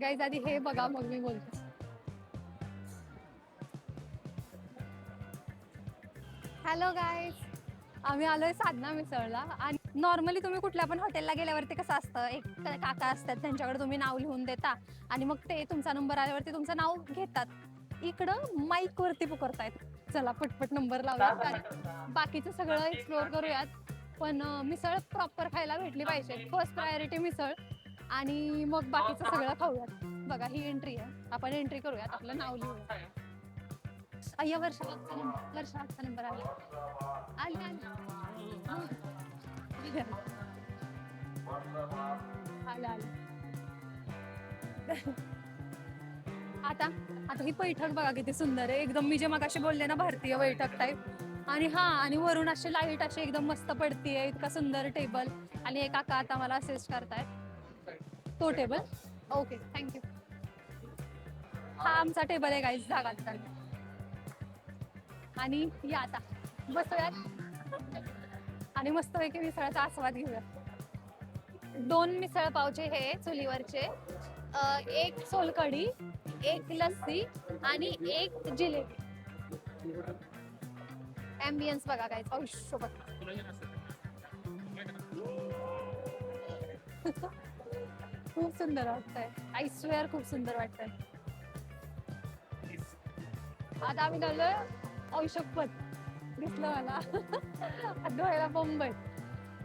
Guys आधी हे बघा मग मी बोलते. हॅलो गाईज आम्ही आलोय साधना मिसळला. आणि नॉर्मली तुम्ही कुठल्या पण हॉटेलला गेल्यावरती कसं असतं एक काका असतात त्यांच्याकडे तुम्ही नाव लिहून देता. आणि मग ते तुमचा नंबर आल्यावरती तुमचं नाव घेतात. इकडं माईक वरती पुकारतायत. चला पटपट नंबर लावूयात. आणि बाकीचं सगळं एक्सप्लोअर करूयात. पण मिसळ प्रॉपर खायला भेटली पाहिजे. First priority misal. आणि मग बाकीचं सगळं खाऊयात बघा ही एंट्री आहे. आपण एंट्री करूयात. आपलं नाव लिहूया. अय्या वर्षाचा नंबर वर्षाचा नंबर आला. आली आले. आता आता ही बैठक बघा किती सुंदर आहे. एकदम मी जे मगाशी बोलले ना भारतीय बैठक टाईप आणि हा आणि वरून असे लाइट असे एकदम मस्त पडतीये. इतका सुंदर टेबल आणि एक काका आता मला असिस्ट करतायत. तो टेबल ओके थँक्यू हा आमचा टेबल आहे गाईज जागा. आणि या आता. बसूयात आणि मस्त पैकी मिसळाचा आस्वाद घेऊया. दोन मिसळ पावचे हे चुलीवरचे. एक सोलकढी एक लस्सी आणि एक जिलेबी. ॲम्बियन्स बघा काय औषोबत खूप सुंदर वाटतंय. आय स्वेअर खूप सुंदर वाटतंय. आता आम्ही झालोय औषधपत दिसलं मला. हात धुवायला मुंबई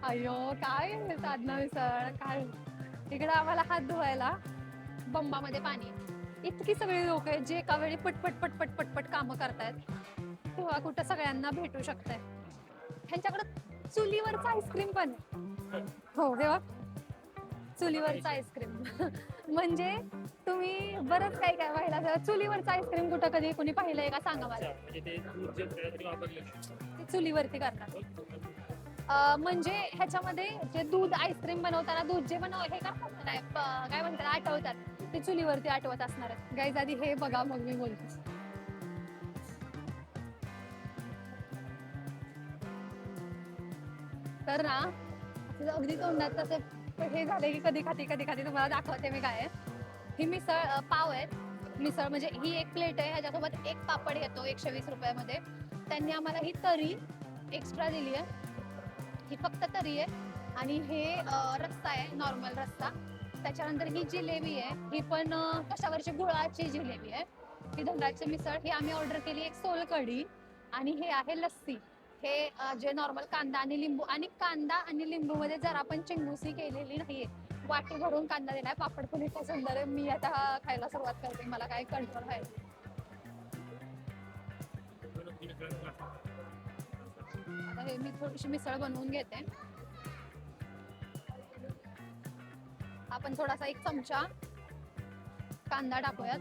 अयो काय साधना मिसळ काय? इकडे आम्हाला हात धुवायला बंबामध्ये पाणी. इतकी सगळी लोक आहेत जे एका वेळी पटपट पटपट पटपट कामं करतायत. तेव्हा कुठं सगळ्यांना भेटू शकताय. त्यांच्याकडे चुलीवरचं आईस्क्रीम पण आहे. हो तेव्हा चुलीवरचं आईस्क्रीम म्हणजे तुम्ही बरंच काही काय पाहिलं. चुलीवरचं आईस्क्रीम कुठं कधी कोणी पाहिलंय का? सांगा मला. म्हणजे ते दूध जे तरी वापरले ते चुलीवरती करतात. अं, म्हणजे ह्याच्यामध्ये जे दूध आईस्क्रीम बनवताना दूध जे बनव हे करतात ना, नाही, प- काय म्हणतात आठवतात. ते चुलीवरती आठवत असणार आहेत. गाईज आधी हे बघा मग मी बोलते. तर ना असं अगदी तोंडात तसं हे झाले की कधी खाती कधी खाती तुम्हाला दाखवते मी काय ही मिसळ पाव आहेत. मिसळ म्हणजे ही एक प्लेट आहे. ह्याच्यासोबत एक पापड येतो एकशे वीस रुपयामध्ये. त्यांनी आम्हाला ही तरी एक्स्ट्रा दिली आहे. ही फक्त तरी आहे. आणि हे रस्ता आहे नॉर्मल रस्ता त्याच्यानंतर ही जिलेबी आहे. ही पण कशावरची? गुळाची जिलेबी आहे. ही धंदाची मिसळ. ही आम्ही ऑर्डर केली एक सोलकढी. आणि हे आहे लस्सी. हे जे नॉर्मल कांदा आणि लिंबू आणि कांदा आणि लिंबू मध्ये जर आपण चिंगुसी केलेली नाहीये. वाटी भरून कांदा दिलाय पापड पण इतका सुंदर आहे. मी आता खायला सुरुवात करते. मला काय कंट्रोल व्हायचं आता हे मी थोडीशी मिसळ बनवून घेते. आपण थोडासा एक चमचा कांदा टाकूयात.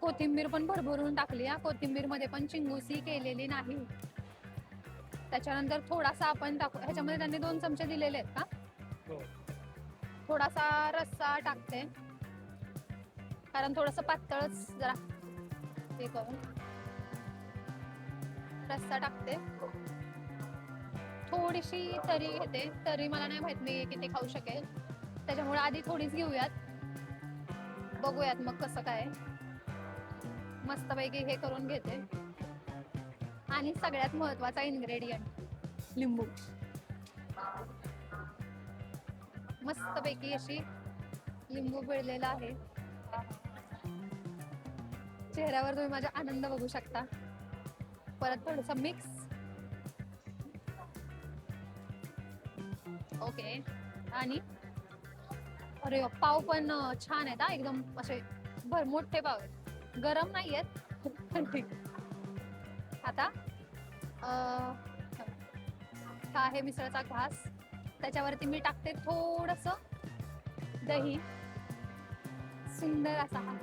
कोथिंबीर पण भरभरून टाकली या कोथिंबीरमध्ये पण चिंगुसी केलेली नाही. त्याच्यानंतर थोडासा आपण टाकू ह्याच्यामध्ये त्यांनी दोन चमचे दिलेले आहेत का? हो. थोडासा रस्सा टाकते. कारण थोडस पातळच जरा हे करून. रस्सा टाकते. थोडीशी तरी घेते तरी मला नाही माहीत मी किती खाऊ शकेल. त्याच्यामुळे आधी थोडीच घेऊयात. बघूयात मग कसं काय. मस्तपैकी हे करून घेते. आणि सगळ्यात महत्त्वाचा इन्ग्रेडियंट लिंबू. मस्तपैकी अशी लिंबू पिळलेला आहे. चेहऱ्यावर तुम्ही माझा आनंद बघू शकता. परत थोडस मिक्स ओके आणि अरे पाव पण छान आहेत हा एकदम असे भर मोठे पाव आहेत. गरम नाही आहेत आता अं, हा आहे मिसळचा घास. त्याच्यावरती मी टाकते थोडस दही. सुंदर असा हा.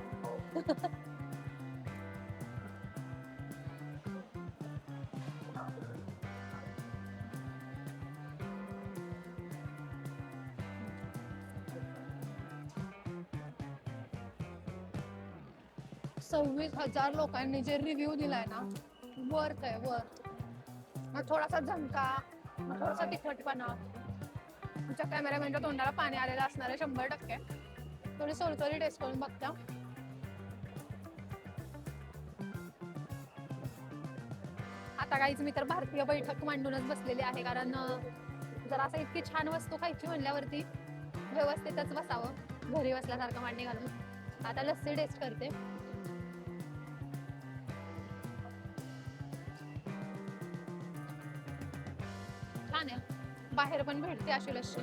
सव्वीस हजार लोकांनी जे रिव्ह्यू दिलाय ना वर्थ आहे वर्थ मग थोडासा झणका मग थोडासा तिखटपणा. तुमच्या कॅमेरामॅनच्या तोंडाला पाणी आलेलं असणार आहे शंभर टक्के. थोडी सोलकरी टेस्ट करून बघता. आता काहीच मी तर भारतीय बैठक मांडूनच बसलेली आहे कारण जरा जर असं इतकी छान वस्तू खायची म्हणल्यावरती व्यवस्थितच बसावं. घरी बसल्यासारखं मांडणी घालून. आता लस्सी टेस्ट करते. बाहेर पण भेटते अशी लस्सी.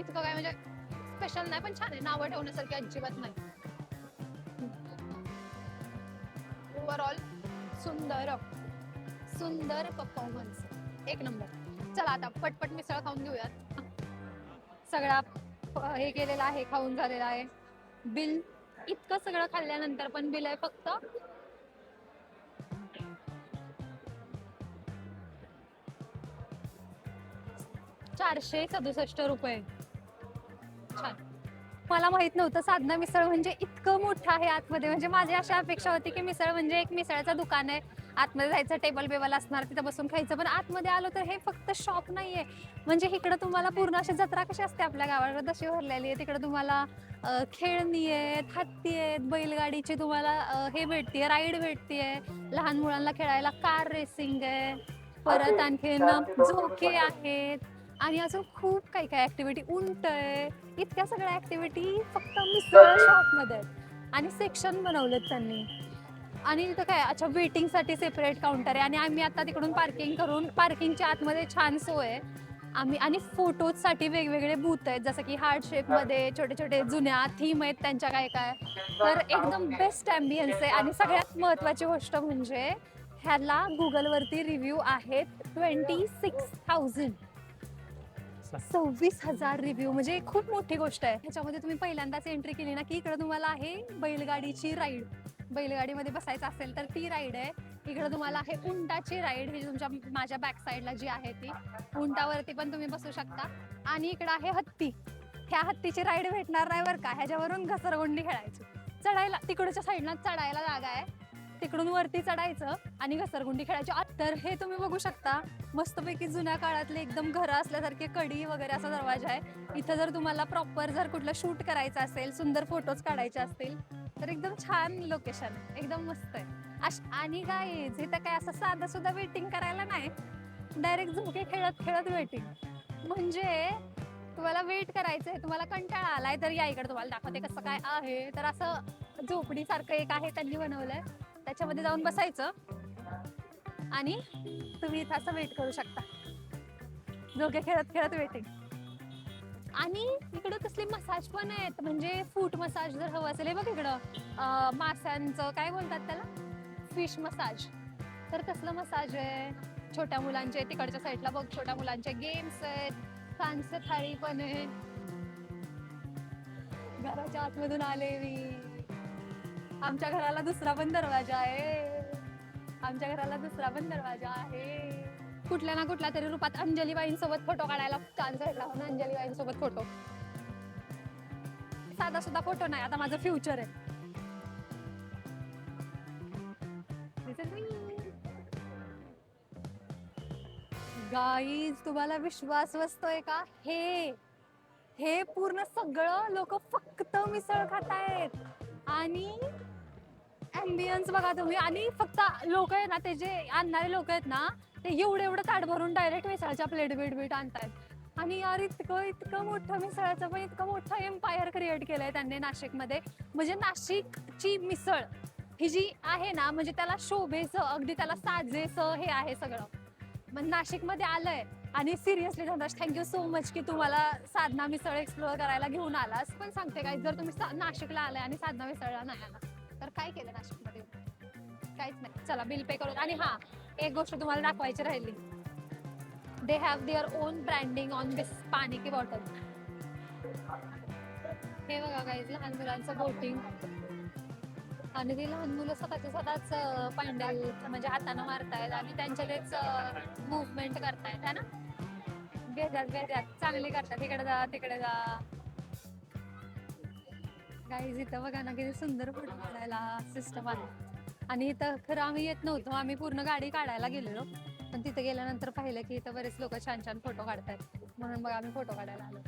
इतकं काय म्हणजे स्पेशल नाही पण छान आहे. नावं ठेवण्यासारखी अजिबात नाही. ओव्हरऑल सुंदर सुंदर परफॉर्मन्स एक नंबर चला आता पटपट मिसळ खाऊन घेऊयात. सगळा हे केलेला आहे खाऊन झालेला आहे. बिल इतकं सगळं खाल्ल्यानंतर पण बिल आहे फक्त. चारशे सदुसष्ट रुपये. छान. मला माहीत नव्हतं साधना मिसळ म्हणजे इतकं मोठं आहे आतमध्ये. म्हणजे माझी अशी अपेक्षा होती की मिसळ म्हणजे एक मिसळचं दुकान आहे. आतमध्ये जायचं टेबल बेबल असणार तिथं बसून खायचं. पण आतमध्ये आलो तर हे फक्त शॉप नाहीये. म्हणजे इकडं तुम्हाला पूर्ण अशी जत्रा कशी असते आपल्या गावाकडे? तशी भरलेली आहे तिकडे तुम्हाला खेळणी आहेत हत्ती आहेत बैलगाडीची तुम्हाला हे भेटतीये राईड भेटतीये. लहान मुलांना खेळायला कार रेसिंग आहे. परत आणखीन झोके आहेत. आणि अजून खूप काही काही ऍक्टिव्हिटी उंट आहे इतक्या सगळ्या ऍक्टिव्हिटी फक्त मिसळ शॉपमध्ये आहेत आणि सेक्शन बनवलेत त्यांनी. आणि तिथं काय अच्छा वेटिंगसाठी सेपरेट काउंटर आहे. आणि आम्ही आता तिकडून पार्किंग करून पार्किंगच्या आतमध्ये छान सोय. आहे आम्ही आणि फोटोजसाठी वेगवेगळे बूथ आहेत. जसं की हार्ट शेपमध्ये छोटे छोटे जुन्या थीम आहेत त्यांच्या काय काय. तर एकदम बेस्ट अँबियन्स आहे. आणि सगळ्यात महत्वाची गोष्ट म्हणजे ह्याला गुगल वरती रिव्ह्यू आहेत ट्वेंटी सिक्स थाउजंड सव्वीस हजार रिव्ह्यू म्हणजे खूप मोठी गोष्ट आहे. ह्याच्यामध्ये तुम्ही पहिल्यांदाच एंट्री केली ना की इकडे तुम्हाला आहे बैलगाडीची राईड बैलगाडीमध्ये बसायचं असेल तर ती राईड आहे. इकडे तुम्हाला आहे उंटाची राईड ही म्हणजे तुमच्या माझ्या बॅक साईडला जी आहे ती. उंटावरती पण तुम्ही बसू शकता. आणि इकडे आहे हत्ती. ह्या हत्तीची राईड भेटणार नाही बरं का. ह्याच्यावरून घसरगुंडी खेळायची. चढायला तिकडच्या साईडला चढायला जागा आहे. तिकडून वरती चढायचं आणि घसरगुंडी खेळायची. तर हे तुम्ही बघू शकता. मस्तपैकी जुन्या काळातले एकदम घरं असल्यासारखे कडी वगैरे असा दरवाजा आहे. इथं जर तुम्हाला प्रॉपर जर कुठलं शूट करायचं असेल सुंदर फोटोज काढायचे असतील तर एकदम छान लोकेशन एकदम मस्त आहे. अश- आणि काय इथं काय असं साधं सुद्धा वेटिंग करायला नाही. डायरेक्ट झुके खेळत खेळत वेटिंग म्हणजे तुम्हाला वेट करायचंय तुम्हाला कंटाळा आलाय तर या इकडे तुम्हाला दाखवते कसं काय आहे. तर असं झोपडी सारखं एक आहे त्यांनी बनवलंय. त्याच्यामध्ये जाऊन बसायचं. आणि तुम्ही इथं असं वेट करू शकता. दोघे खेळत खेळत वेटिंग आणि इकडं कसले मसाज पण आहेत. म्हणजे फूट मसाज जर हवं असेल. हे बघ इकडं. अं, काय बोलतात त्याला? फिश मसाज तर कसलं मसाज आहे? छोट्या मुलांचे तिकडच्या साईडला बघ. छोट्या मुलांचे गेम्स आहेत. फॅन्सी थाळी पण आहे. घराच्या आतमधून आले मी. आमच्या घराला दुसरा पण दरवाजा आहे. आमच्या घराला दुसरा पण दरवाजा आहे. कुठल्या ना कुठल्या तरी रूपात अंजली फोटो काढायला चान्स भेटला म्हणून अंजली सोबत फोटो साधा सुद्धा फोटो नाही आता माझं फ्युचर आहे. गाईज तुम्हाला विश्वास बसतोय का? हे हे पूर्ण सगळं लोक फक्त मिसळ खातायत. आणि ॲम्बियन्स बघा तुम्ही. आणि फक्त लोक आहे ना ते जे आणणारे लोक आहेत ना ते एवढं एवढं ताट भरून डायरेक्ट मिसळच्या प्लेट बीट बीट आणतायत आणि यार इतकं इतकं मोठं मिसळाचं पण इतकं मोठं एम्पायर क्रिएट केलंय त्यांनी नाशिकमध्ये. म्हणजे नाशिकची मिसळ ही जी आहे ना म्हणजे त्याला शोभेचं अगदी त्याला साजेचं हे आहे सगळं. मग नाशिकमध्ये आलंय. आणि seriously Dhanraj thank you so much की तुम्हाला साधना मिसळ एक्सप्लोअर करायला घेऊन आलास. पण सांगते काय जर तुम्ही सा- नाशिकला आलाय आणि साधना मिसळला नाही आला काय केलं नाशिकमध्ये? काहीच नाही. चला बिल पे करून. आणि हा एक गोष्ट तुम्हाला दाखवायची राहिली. They have their own branding on this पाणी की बॉटल हे बघा काही लहान मुलांचं बोटिंग आणि ती लहान मुलं स्वतःच्या स्वतःच पांडल म्हणजे हातानं मारतायत आणि त्यांच्या तेच मुवमेंट करतायत है ना? घेतात घेतात. चांगले करतात. तिकडे जा तिकडे जा. गाईज इथं बघा ना किती सुंदर फोटो काढायला सिस्टम आहे. आणि इथं खरं आम्ही येत नव्हतो आम्ही पूर्ण गाडी काढायला गेलेलो. पण तिथे गेल्यानंतर पाहिलं की इथं बरेच लोक छान छान फोटो काढतायत. म्हणून मग आम्ही फोटो काढायला आलो.